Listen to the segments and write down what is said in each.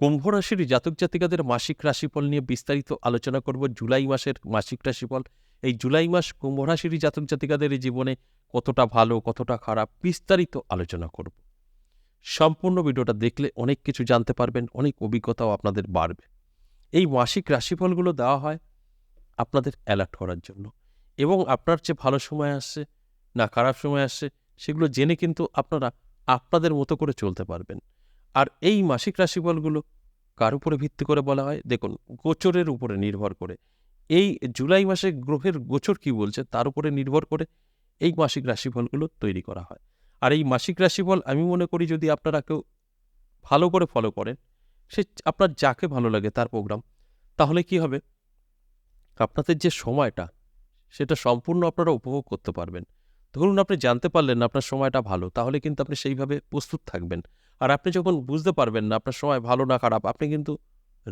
কুম্ভ রাশির জাতক জাতিকাদের মাসিক রাশিফল নিয়ে বিস্তারিত আলোচনা করব জুলাই মাসের মাসিক রাশিফল। এই জুলাই মাস কুম্ভ রাশির জাতক জাতিকাদের জীবনে কতটা ভালো, কতটা খারাপ বিস্তারিত আলোচনা করব। সম্পূর্ণ ভিডিওটা দেখলে অনেক কিছু জানতে পারবেন, অনেক অভিজ্ঞতাও আপনাদের বাড়বে। এই মাসিক রাশিফলগুলো দেওয়া হয় আপনাদের অ্যালার্ট করার জন্য এবং আপনার যে ভালো সময় আসছে না খারাপ সময় আসছে সেগুলো জেনে কিন্তু আপনারা আপনাদের মতো করে চলতে পারবেন। আর এই মাসিক রাশিফলগুলো কার উপরে ভিত্তি করে বলা হয়? দেখুন, গোচরের উপরে নির্ভর করে। এই জুলাই মাসে গ্রহের গোচর কি বলছে তার উপরে নির্ভর করে এই মাসিক রাশিফলগুলো তৈরি করা হয়। আর এই মাসিক রাশিফল আমি মনে করি যদি আপনারা কেউ ভালো করে ফলো করেন, সে আপনার যাকে ভালো লাগে তার প্রোগ্রাম তাহলে কি হবে? আপনাদের যে সময়টা, সেটা সম্পূর্ণ আপনারা উপভোগ করতে পারবেন। ধরুন আপনি জানতে পারলেন না আপনার সময়টা ভালো, তাহলে কিন্তু আপনি সেইভাবে প্রস্তুত থাকবেন। আর আপনি যখন বুঝতে পারবেন না আপনার সময় ভালো না খারাপ, আপনি কিন্তু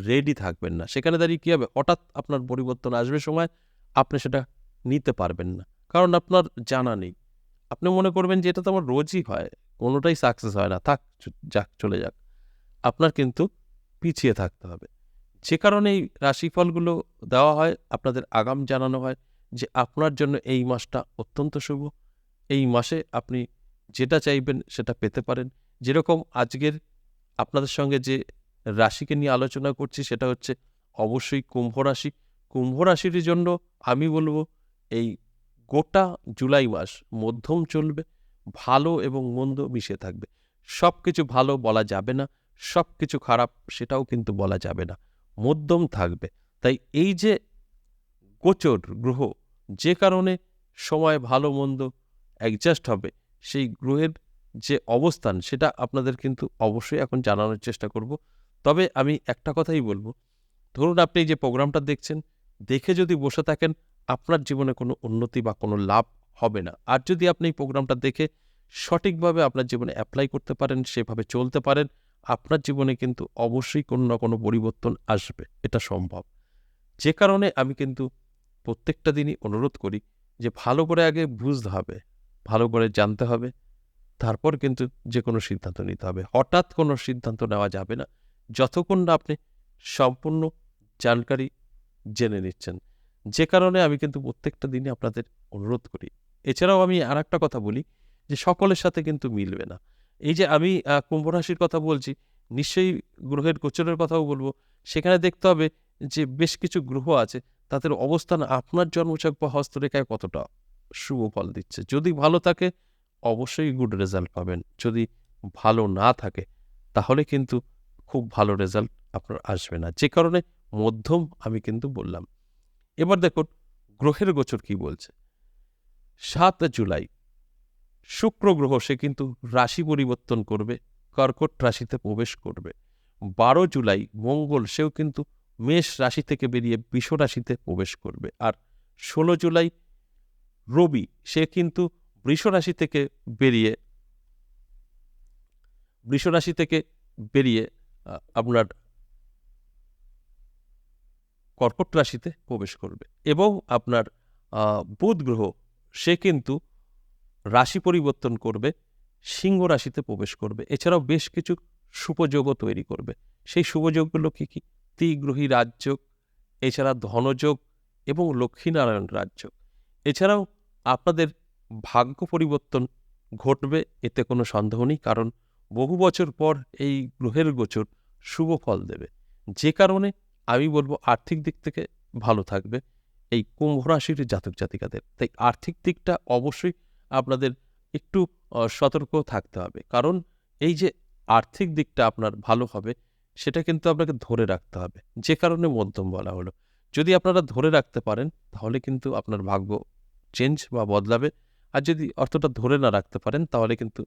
রেডি থাকবেন না। সেখানে দাঁড়িয়ে কী হবে? হঠাৎ আপনার পরিবর্তন আসবে সময়, আপনি সেটা নিতে পারবেন না। কারণ আপনার জানা নেই। আপনি মনে করবেন যে এটা তো আমার রোজই হয়, কোনোটাই সাকসেস হয় না, থাক যাক, চলে যাক। আপনার কিন্তু পিছিয়ে থাকতে হবে। যে কারণে এই রাশিফলগুলো দেওয়া হয়, আপনাদের আগাম জানানো হয় যে আপনার জন্য এই মাসটা অত্যন্ত শুভ। এই মাসে আপনি যেটা চাইবেন সেটা পেতে পারেন। যেরকম আজকের আপনাদের সঙ্গে যে রাশিকে নিয়ে আলোচনা করছি সেটা হচ্ছে অবশ্যই কুম্ভ রাশি। কুম্ভ রাশির জন্য আমি বলব এই গোটা জুলাই মাস মধ্যম চলবে, ভালো এবং মন্দ মিশে থাকবে। সব কিছু ভালো বলা যাবে না সব কিছু খারাপ সেটাও কিন্তু বলা যাবে না, মধ্যম থাকবে। তাই এই যে গোচর গ্রহ, যে কারণে সময় ভালো মন্দ অ্যাডজাস্ট হবে, সেই গ্রহের যে অবস্থান, সেটা আপনাদের কিন্তু অবশ্যই এখন জানানোর চেষ্টা করব। তবে আমি একটা কথাই বলব, ধরুন আপনি যে প্রোগ্রামটা দেখছেন, দেখে যদি বসে থাকেন, আপনার জীবনে কোনো উন্নতি বা কোনো লাভ হবে না। আর যদি আপনি এই প্রোগ্রামটা দেখে সঠিকভাবে আপনার জীবনে অ্যাপ্লাই করতে পারেন, সেভাবে চলতে পারেন, আপনার জীবনে কিন্তু অবশ্যই কোনো না কোনো পরিবর্তন আসবে, এটা সম্ভব। যে কারণে আমি কিন্তু প্রত্যেকটা দিনই অনুরোধ করি যে ভালো করে আগে বুঝতে হবে ভালো করে জানতে হবে, তারপর কিন্তু যে কোনো সিদ্ধান্ত নিতে হবে। হঠাৎ কোনো সিদ্ধান্ত নেওয়া যাবে না। যতক্ষণ না আপনি সম্পূর্ণ জানকারি জেনে নিচ্ছেন। যে কারণে আমি কিন্তু প্রত্যেকটা দিনে আপনাদের অনুরোধ করি। এছাড়াও আমি আর একটা কথা বলি যে সকলের সাথে কিন্তু মিলবে না। এই যে আমি কুম্ভ রাশির কথা বলছি, নিশ্চয়ই গ্রহের গোচরের কথাও বলব। সেখানে দেখতে হবে যে বেশ কিছু গ্রহ আছে, তাদের অবস্থান আপনার জন্মছক বা হস্তরেখায় কতটা? শুভ ফল দিচ্ছে। যদি ভালো থাকে, অবশ্যই গুড রেজাল্ট পাবেন। যদি ভালো না থাকে, তাহলে কিন্তু খুব ভালো রেজাল্ট আপনার আসবে না। যে কারণে মধ্যম আমি কিন্তু বললাম। এবার দেখুন, গ্রহের গোচর কি বলছে? সাত জুলাই, শুক্র গ্রহ, সে কিন্তু রাশি পরিবর্তন করবে, কর্কট রাশিতে প্রবেশ করবে। বারো জুলাই, মঙ্গল, সেও কিন্তু মেষ রাশি থেকে বেরিয়ে বিষ রাশিতে প্রবেশ করবে। আর ষোলো জুলাই রবি, সে কিন্তু বৃষরাশি থেকে বেরিয়ে, বৃষরাশি থেকে বেরিয়ে আপনার কর্কট রাশিতে প্রবেশ করবে এবং আপনার বুধ গ্রহ, সে কিন্তু রাশি পরিবর্তন করবে, সিংহ রাশিতে প্রবেশ করবে। এছাড়াও বেশ কিছু শুভযোগও তৈরি করবে। সেই শুভযোগগুলো কী কী? ত্রিগ্রহী রাজযোগ এছাড়া ধনযোগ এবং লক্ষ্মীনারায়ণ রাজযোগ এছাড়াও আপনাদের ভাগ্য পরিবর্তন ঘটবে, এতে কোনো সন্দেহ নেই, কারণ বহু বছর পর এই গ্রহের গোচর শুভ ফল দেবে। যে কারণে আমি বলব আর্থিক দিক থেকে ভালো থাকবে এই কুম্ভ রাশির জাতক জাতিকাদের। তাই আর্থিক দিকটা অবশ্যই আপনাদের একটু সতর্ক থাকতে হবে। কারণ এই যে আর্থিক দিকটা আপনার ভালো হবে, সেটা কিন্তু আপনাকে ধরে রাখতে হবে। যে কারণে মধ্যম বলা হলো। যদি আপনারা ধরে রাখতে পারেন, তাহলে কিন্তু আপনার ভাগ্য চেঞ্জ বা বদলাবে। আর যদি অর্থটা ধরে না রাখতে পারেন, তাহলে কিন্তু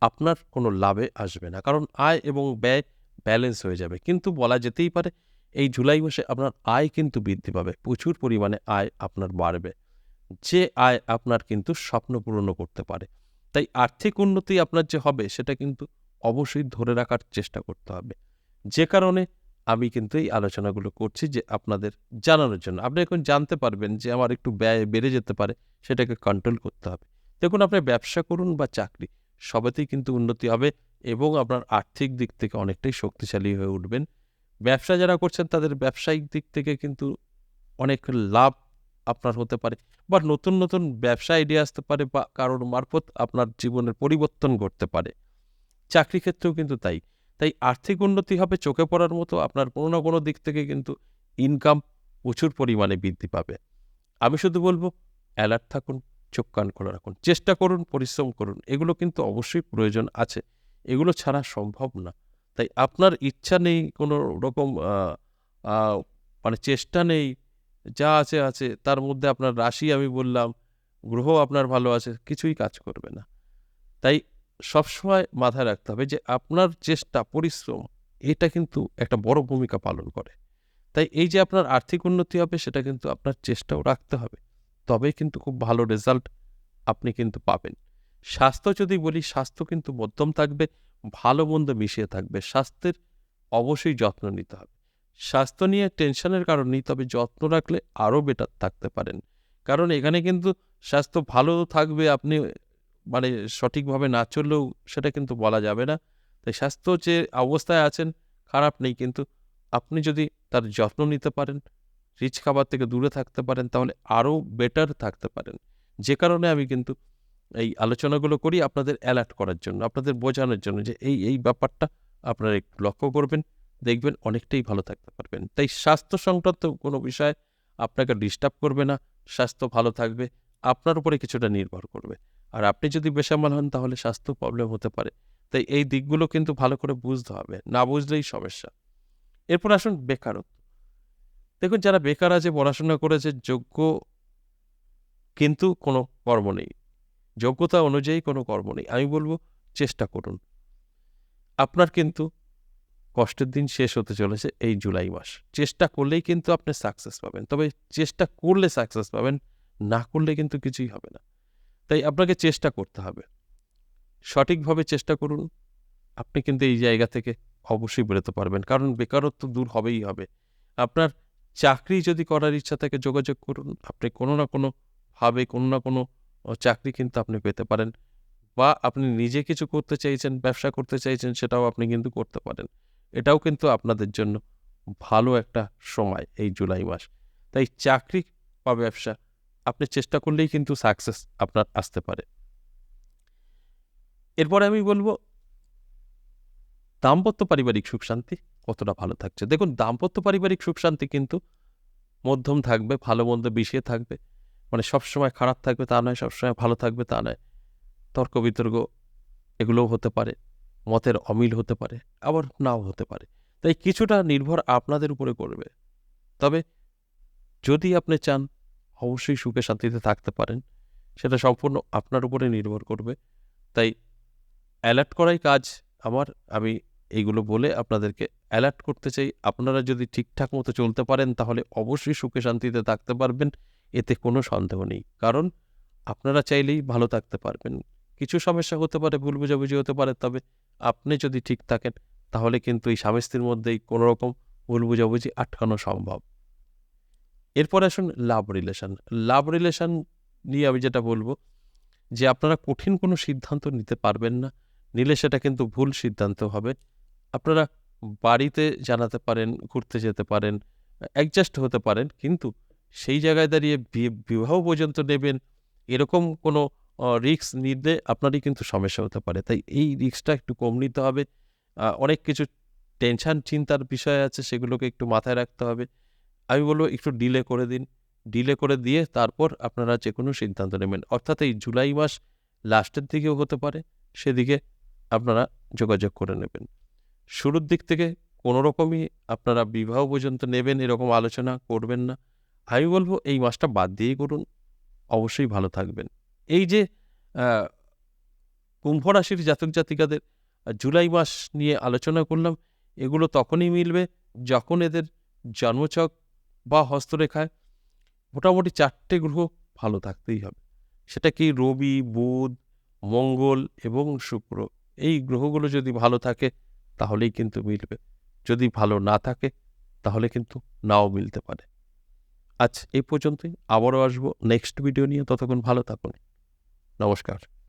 আপনার কোনো লাভে আসবে না। কারণ আয় এবং ব্যয় ব্যালেন্স হয়ে যাবে। কিন্তু বলা যেতেই পারে, এই জুলাই মাসে আপনার আয় কিন্তু বৃদ্ধি পাবে। প্রচুর পরিমাণে আয় আপনার বাড়বে। যে আয় আপনার কিন্তু স্বপ্ন পূরণ করতে পারে। তাই আর্থিক উন্নতি আপনার যে হবে, সেটা কিন্তু অবশ্যই ধরে রাখার চেষ্টা করতে হবে। যে কারণে আমি কিন্তু এই আলোচনাগুলো করছি যে আপনাদের জানানোর জন্য। আপনি এখন জানতে পারবেন যে আমার একটু ব্যয় বেড়ে যেতে পারে, সেটাকে কন্ট্রোল করতে হবে। দেখুন, আপনি ব্যবসা করুন বা চাকরি, সবেতেই কিন্তু উন্নতি হবে এবং আপনার আর্থিক দিক থেকে অনেকটাই শক্তিশালী হয়ে উঠবেন। ব্যবসা যারা করছেন, তাদের ব্যবসায়িক দিক থেকে কিন্তু অনেক লাভ আপনার হতে পারে বা নতুন নতুন ব্যবসা আইডিয়া আসতে পারে বা কারোর মারফত আপনার জীবনের পরিবর্তন ঘটতে পারে। চাকরি ক্ষেত্রেও কিন্তু তাই। তাই আর্থিক উন্নতি হবে, চোখে পড়ার মতো আপনার কোনো না কোনো দিক থেকে কিন্তু ইনকাম প্রচুর পরিমাণে বৃদ্ধি পাবে। আমি শুধু বলব অ্যালার্ট থাকুন, চোখ কান খোলা রাখুন, চেষ্টা করুন, পরিশ্রম করুন, এগুলো কিন্তু অবশ্যই প্রয়োজন আছে। এগুলো ছাড়া সম্ভব না। তাই আপনার ইচ্ছা নেই কোনো রকম মানে চেষ্টা নেই, যা আছে আছে, তার মধ্যে আপনার রাশি আমি বললাম, গ্রহ আপনার ভালো আছে, কিছুই কাজ করবে না। তাই সবসময় মাথায় রাখতে হবে যে আপনার চেষ্টা, পরিশ্রম, এটা কিন্তু একটা বড় ভূমিকা পালন করে। তাই এই যে আপনার আর্থিক উন্নতি হবে, সেটা কিন্তু আপনার চেষ্টাও রাখতে হবে। তবেই কিন্তু খুব ভালো রেজাল্ট আপনি কিন্তু পাবেন। স্বাস্থ্য যদি বলি, স্বাস্থ্য কিন্তু মধ্যম থাকবে, ভালো মন্দ মিশিয়ে থাকবে। স্বাস্থ্যের অবশ্যই যত্ন নিতে হবে। স্বাস্থ্য নিয়ে টেনশনের কারণেই তবে যত্ন রাখলে আরও বেটার থাকতে পারেন। কারণ এখানে কিন্তু স্বাস্থ্য ভালো থাকবে, আপনি মানে সঠিকভাবে না চললেও সেটা কিন্তু বলা যাবে না। তাই স্বাস্থ্য যে অবস্থায় আছেন, খারাপ নেই, কিন্তু আপনি যদি তার যত্ন নিতে পারেন, রিচ খাবার থেকে দূরে থাকতে পারেন, তাহলে আরও বেটার থাকতে পারেন। যে কারণে আমি কিন্তু এই আলোচনাগুলো করি আপনাদের অ্যালার্ট করার জন্য, আপনাদের বোঝানোর জন্য যে এই এই ব্যাপারটা আপনারা একটু লক্ষ্য করবেন, দেখবেন অনেকটাই ভালো থাকতে পারবেন। তাই স্বাস্থ্য সংক্রান্ত কোনো বিষয় আপনাকে ডিস্টার্ব করবে না, স্বাস্থ্য ভালো থাকবে, আপনার উপরে কিছুটা নির্ভর করবে। আর আপনি যদি বেসামাল হন, তাহলে স্বাস্থ্য প্রবলেম হতে পারে। তাই এই দিকগুলো কিন্তু ভালো করে বুঝতে হবে, না বুঝলেই সমস্যা। এরপর আসুন বেকারত্ব। দেখুন, যারা বেকার আছে, পড়াশোনা করেছে, যোগ্য কিন্তু কোনো কর্ম নেই। যোগ্যতা অনুযায়ী কোনো কর্ম নেই। আমি বলব, চেষ্টা করুন। আপনার কিন্তু কষ্টের দিন শেষ হতে চলেছে এই জুলাই মাস। চেষ্টা করলেই কিন্তু আপনি সাকসেস পাবেন। তবে চেষ্টা করলে সাকসেস পাবেন, না করলে কিন্তু কিছুই হবে না। তাই আপনাকে চেষ্টা করতে হবে। সঠিকভাবে চেষ্টা করুন। আপনি কিন্তু এই জায়গা থেকে অবশ্যই বেরোতে পারবেন। কারণ বেকারত্ব দূর হবেই হবে। আপনার চাকরি যদি করার ইচ্ছা থাকে যোগাযোগ করুন। আপনি কোনো না কোনো ভাবে কোনো না কোনো চাকরি কিন্তু আপনি পেতে পারেন। বা আপনি নিজে কিছু করতে চাইছেন, ব্যবসা করতে চাইছেন সেটাও আপনি কিন্তু করতে পারেন। এটাও কিন্তু আপনাদের জন্য ভালো একটা সময় এই জুলাই মাস। তাই চাকরি বা ব্যবসা আপনি চেষ্টা করলেই কিন্তু সাকসেস আপনার আসতে পারে। এরপরে আমি বলব, দাম্পত্য পারিবারিক সুখ শান্তি কতটা ভালো থাকছে? দেখুন, দাম্পত্য পারিবারিক সুখ শান্তি কিন্তু মধ্যম থাকবে, ভালো মন্দ মিশিয়ে থাকবে। মানে সবসময় খারাপ থাকবে, তা নয়, সবসময় ভালো থাকবে, তা নয়। তর্ক বিতর্ক এগুলোও হতে পারে, মতের অমিল হতে পারে, আবার নাও হতে পারে। তাই কিছুটা নির্ভর আপনাদের উপরে করবে। তবে যদি আপনি চান অবশ্যই সুখে শান্তিতে থাকতে পারেন। সেটা সম্পূর্ণ আপনার উপরে নির্ভর করবে। তাই অ্যালার্ট করাই কাজ আমার। আমি এইগুলো বলে আপনাদেরকে অ্যালার্ট করতে চাই। আপনারা যদি ঠিকঠাক মতো চলতে পারেন, তাহলে অবশ্যই সুখে শান্তিতে থাকতে পারবেন। এতে কোনো সন্দেহ নেই। কারণ আপনারা চাইলেই ভালো থাকতে পারবেন। কিছু সমস্যা হতে পারে, ভুল বুঝাবুঝি হতে পারে, তবে আপনি যদি ঠিক থাকেন, তাহলে কিন্তু এই স্বামী স্ত্রীর মধ্যেই কোনো রকম ভুল বুঝাবুঝি আটকানো সম্ভব। এরপর আসুন লাভ রিলেশন লাভ রিলেশন নিয়ে আমি যেটা বলব, যে আপনারা কঠিন কোনো সিদ্ধান্ত নিতে পারবেন না। নিলে সেটা কিন্তু ভুল সিদ্ধান্ত হবে। আপনারা বাড়িতে জানাতে পারেন, ঘুরতে যেতে পারেন অ্যাডজাস্ট হতে পারেন, কিন্তু সেই জায়গায় দাঁড়িয়ে বিবাহ পর্যন্ত নেবেন, এরকম কোনো রিস্ক নিলে আপনারই কিন্তু সমস্যা হতে পারে। তাই এই রিক্সটা একটু কম নিতে হবে। অনেক কিছু টেনশন চিন্তার বিষয় আছে, সেগুলোকে একটু মাথায় রাখতে হবে। আমি বলব একটু ডিলে করে দিন। ডিলে করে দিয়ে তারপর আপনারা যে কোনো সিদ্ধান্ত নেবেন। অর্থাৎ এই জুলাই মাস লাস্টের দিকেও হতে পারে, সেদিকে আপনারা যোগাযোগ করে নেবেন। শুরুর দিক থেকে কোনো রকমই আপনারা বিবাহ পর্যন্ত নেবেন এরকম আলোচনা করবেন না। আমি বলব এই মাসটা বাদ দিয়েই করুন। অবশ্যই ভালো থাকবেন। এই যে কুম্ভ রাশির জাতক জাতিকাদের জুলাই মাস নিয়ে আলোচনা করলাম, এগুলো তখনই মিলবে যখন এদের জন্মচক বা হস্তরেখায় মোটামুটি চারটে গ্রহ ভালো থাকতেই হবে। সেটা কি রবি, বুধ, মঙ্গল এবং শুক্র। এই গ্রহগুলো যদি ভালো থাকে তাহলেই কিন্তু মিলবে। যদি ভালো না থাকে তাহলে কিন্তু নাও মিলতে পারে। আজ এই পর্যন্তই। আবারও আসব নেক্সট ভিডিও নিয়ে। ততক্ষণ ভালো থাকুন। নমস্কার।